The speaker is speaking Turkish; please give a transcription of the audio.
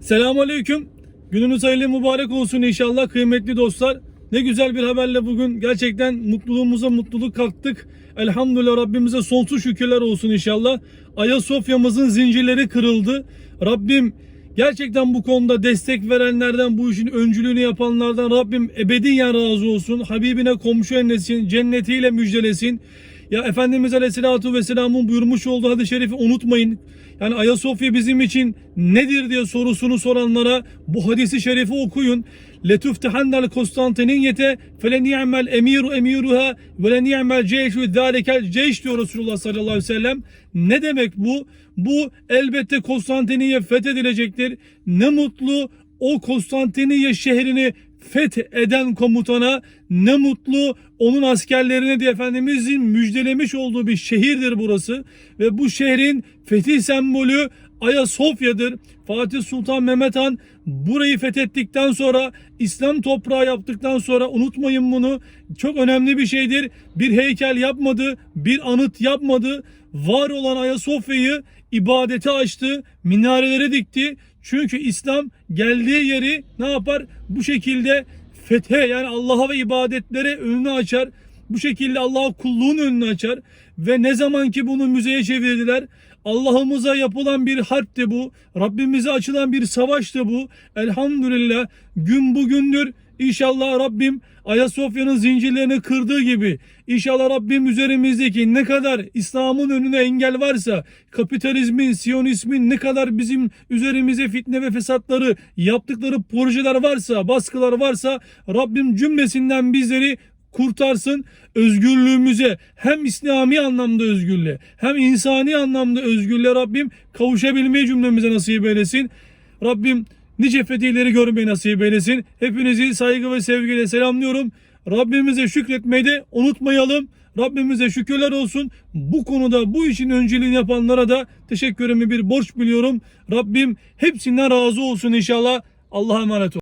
Selamun Aleyküm. Gününüz hayırlı mübarek olsun inşallah kıymetli dostlar. Ne güzel bir haberle bugün gerçekten mutluluğumuza mutluluk kattık. Elhamdülillah Rabbimize sonsuz şükürler olsun inşallah. Ayasofya'mızın zincirleri kırıldı. Rabbim gerçekten bu konuda destek verenlerden, bu işin öncülüğünü yapanlardan Rabbim ebediyen razı olsun. Habibine komşu enlesin, cennetiyle müjdelesin. Ya Efendimiz Aleyhisselatü Vesselam'ın buyurmuş olduğu hadis-i şerifi unutmayın. Yani Ayasofya bizim için nedir diye sorusunu soranlara bu hadisi şerifi okuyun. Ni'mel emiru emiruha ve le ni'mel ceyşu zâlikel ceyş diyor Resulullah sallallahu aleyhi ve sellem. Ne demek bu? Bu elbette Konstantiniye fethedilecektir. Ne mutlu o Konstantiniye şehrini fetheden komutana ne mutlu onun askerlerine diye Efendimizin müjdelemiş olduğu bir şehirdir burası. Ve bu şehrin fetih sembolü Ayasofya'dır. Fatih Sultan Mehmet Han burayı fethettikten sonra İslam toprağı yaptıktan sonra unutmayın bunu çok önemli bir şeydir. Bir heykel yapmadı, bir anıt yapmadı. Var olan Ayasofya'yı ibadete açtı, minareleri dikti. Çünkü İslam geldiği yeri ne yapar? Bu şekilde fethe yani Allah'a ve ibadetlere önünü açar. Bu şekilde Allah'a kulluğun önünü açar. Ve ne zaman ki bunu müzeye çevirdiler Allah'ımıza yapılan bir harpti bu. Rabbimize açılan bir savaştı bu. Elhamdülillah gün bugündür. İnşallah Rabbim Ayasofya'nın zincirlerini kırdığı gibi inşallah Rabbim üzerimizdeki ne kadar İslam'ın önüne engel varsa kapitalizmin, siyonizmin ne kadar bizim üzerimize fitne ve fesatları yaptıkları projeler varsa, baskılar varsa Rabbim cümlesinden bizleri kurtarsın özgürlüğümüze hem İslami anlamda özgürlüğe hem insani anlamda özgürlüğe Rabbim kavuşabilmeyi cümlemize nasip eylesin. Rabbim nice fetihleri görmeyi nasip eylesin. Hepinizi saygı ve sevgiyle selamlıyorum. Rabbimize şükretmeyi de unutmayalım. Rabbimize şükürler olsun. Bu konuda bu işin önceliğini yapanlara da teşekkürümü bir borç biliyorum. Rabbim hepsinden razı olsun inşallah. Allah'a emanet olun.